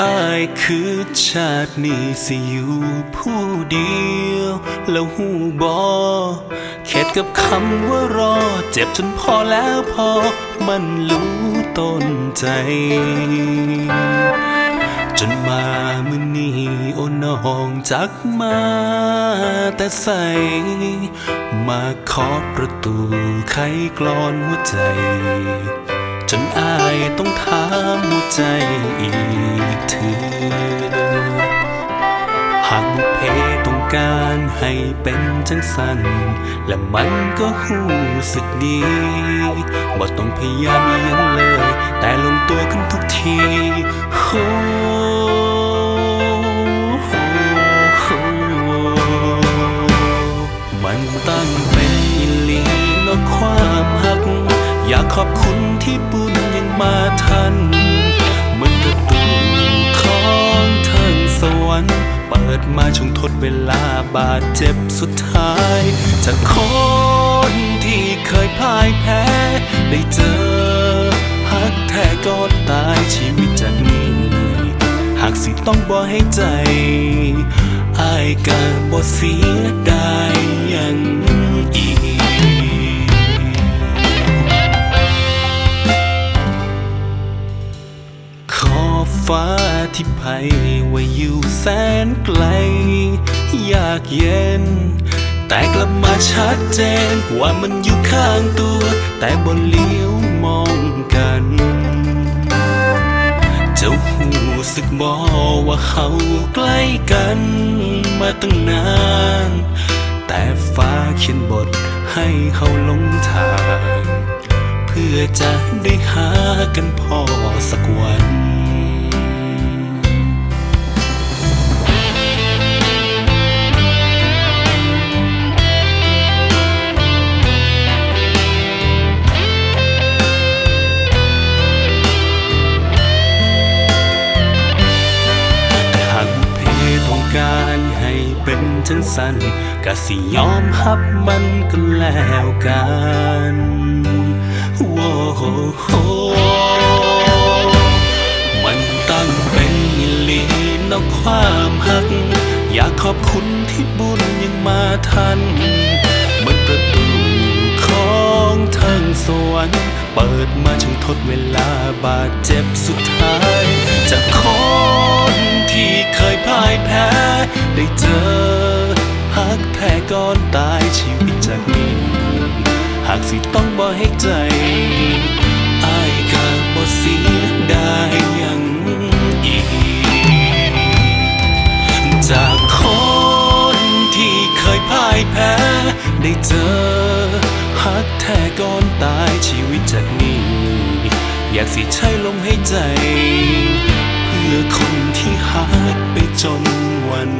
อายคือชาตินี้สิอยู่ผู้เดียว แล้วหูบอเข็ดกับคำว่ารอ เจ็บจนพอแล้วพอ มันรู้ต้นใจ จนมามื่อนี้โอ้น้องจักมา แต่ใส มาเคาะประตูไขกลอนหัวใจ จนอายต้องถามหัวใจอีกเถือหากบุพเพต้องการให้เป็นจังสัน และมันก็หูสึกดีบ่ต้องพยายามยังเลย แต่ลงตัวขึ้นทุกทีโอ้ ขอบคุณที่บุญยังมาทันเมือนประตูของทางสวรรค์เปิดมาช่งทดเวลาบาดเจ็บสุดท้าย จากคนที่เคยพ่ายแพ้ ได้เจอหักแท้ก็ตายชีวิตจากนี้ หากสิต้องบ่ให้ใจอายก็บ่เสียดายยังอีก ที่ไพว่าอยู่แสนไกลอยากเย็น แต่กลับมาชัดเจนว่ามันอยู่ข้างตัว แต่บนเลี้ยวมองกันเจ้าหูสึกบอว่าเขาใกล้กันมาตั้งนาน แต่ฟ้าเขียนบทให้เขาลงทาง เพื่อจะได้หากันพอสักวัน จังสันก็สิยอมฮับมันก็แล้วกันโว้โหมันตั้งเป็นลีนอกความหัก อยากขอบคุณที่บุญยังมาทันมือนประตูของทางสวรรค์เปิดมาช่วงทดเวลาบาดเจ็บสุดท้าย จากคนที่เคยพ่ายแพ้ ได้เจอหักแท้ก่อนตายชีวิตจากนี้ หากสิต้องบ่ให้ใจอายก็บ่เสียดายยังอีก จากคนที่เคยพ่ายแพ้ ได้เจอหักแท้ก่อนตายชีวิตจากนี้ อยากสิใช้ลมให้ใจ อคนที่หายไปจนวัน